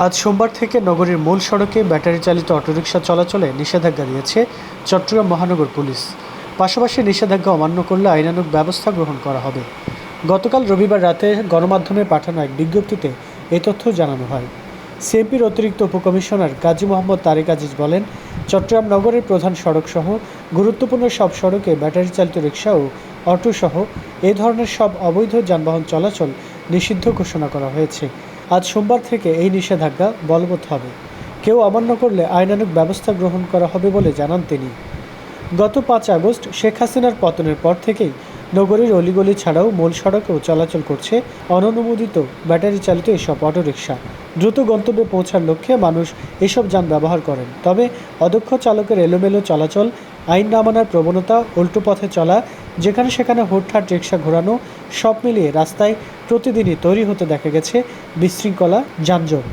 আজ সোমবার থেকে নগরীর মূল সড়কে ব্যাটারি চালিত অটোরিকশা চলাচলে নিষেধাজ্ঞা দিয়েছে চট্টগ্রাম মহানগর পুলিশ। পাশাপাশি নিষেধাজ্ঞা অমান্য করলে আইনানুগ ব্যবস্থা গ্রহণ করা হবে। গতকাল রবিবার রাতে গণমাধ্যমে পাঠানো এক বিজ্ঞপ্তিতে এ তথ্য জানানো হয়। সিএমপির অতিরিক্ত উপকমিশনার কাজী মোহাম্মদ তারেক আজিজ বলেন, চট্টগ্রাম নগরের প্রধান সড়ক সহ গুরুত্বপূর্ণ সব সড়কে ব্যাটারি চালিত রিক্সা ও অটো সহ এই ধরনের সব অবৈধ যানবাহন চলাচল নিষিদ্ধ ঘোষণা করা হয়েছে। আজ সোমবার থেকে এই নিষেধাজ্ঞা বলবৎ হবে। কেউ অমান্য করলে আইনানুগ ব্যবস্থা গ্রহণ করা হবে বলে জানান তিনি। গত পাঁচ আগস্ট শেখ হাসিনার পতনের পর থেকেই নগরীর অলিগলি ছাড়াও মূল সড়কেও চলাচল করছে অননুমোদিত ব্যাটারি চালিত এসব অটোরিকশা। দ্রুত গন্তব্যে পৌঁছার লক্ষ্যে মানুষ এসব যান ব্যবহার করেন। তবে অদক্ষ চালকের এলোমেলো চলাচল, আইন না মানার প্রবণতা, উল্টো পথে চলা যেখানে সেখানে হুটহাট রিক্সা ঘোরানো সব মিলিয়ে রাস্তায় প্রতিদিনই তৈরি হতে দেখা গেছে বিশৃঙ্খলা, যানজট।